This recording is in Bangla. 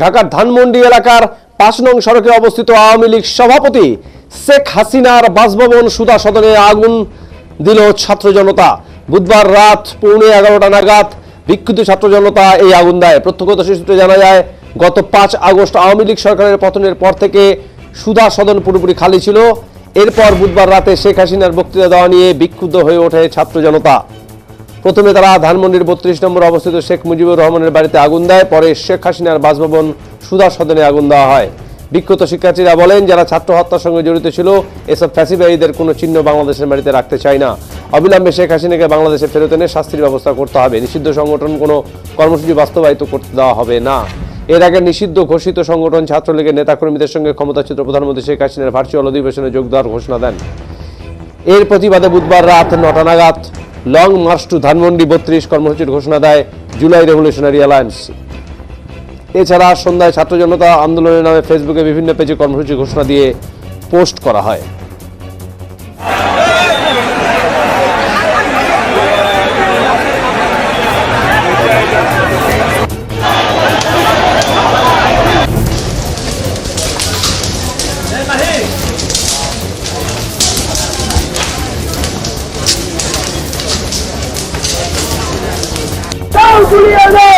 ঢাকার ধানমন্ডি এলাকার পাঁচ নং সড়কে অবস্থিত আওয়ামী লীগ সভাপতি শেখ হাসিনার বাসভবন সুদা সদনে আগুন দিল ছাত্র জনতা। বুধবার রাত পৌনে এগারোটা নাগাদ বিক্ষুব্ধ ছাত্র জনতা এই আগুন দেয়। প্রত্যক্ষদর্শী সূত্রে জানা যায়, গত পাঁচ আগস্ট আওয়ামী লীগ সরকারের পতনের পর থেকে সুধা সদন পুরোপুরি খালি ছিল। এরপর বুধবার রাতে শেখ হাসিনার বক্তৃতা দেওয়া নিয়ে বিক্ষুব্ধ হয়ে ওঠে ছাত্র জনতা। প্রথমে তারা ধানমন্ডির বত্রিশ নম্বর অবস্থিত শেখ মুজিবুর রহমানের বাড়িতে আগুন দেয়, পরে শেখ হাসিনার বাসভবন সুধা সদনে আগুন দেওয়া হয়। বিক্ষত শিক্ষার্থীরা বলেন, যারা ছাত্র হত্যার সঙ্গে জড়িত ছিল, এসব ফ্যাসিবাদীদের কোনো চিহ্ন বাংলাদেশের বাড়িতে রাখতে চায় না। অবিলম্বে শেখ হাসিনাকে বাংলাদেশে ফেরত এনে শাস্তির ব্যবস্থা করতে হবে। নিষিদ্ধ সংগঠন কোনো কর্মসূচি বাস্তবায়িত করতে দেওয়া হবে না। এর আগে নিষিদ্ধ ঘোষিত সংগঠন ছাত্রলীগের নেতাকর্মীদের সঙ্গে ক্ষমতাচ্যুত প্রধানমন্ত্রী শেখ হাসিনার ভার্চুয়াল অধিবেশনে যোগ দেওয়ার ঘোষণা দেন। এর প্রতিবাদে বুধবার রাত নটা নাগাদ লং মার্চ টু ধানমন্ডি বত্রিশ কর্মসূচির ঘোষণা দেয় জুলাই রেভলিউশনারি অ্যালায়েন্স। এছাড়া সন্ধ্যায় ছাত্র জনতা আন্দোলনের নামে ফেসবুকে বিভিন্ন পেজে কর্মসূচি ঘোষণা দিয়ে পোস্ট করা হয়। Julia, no!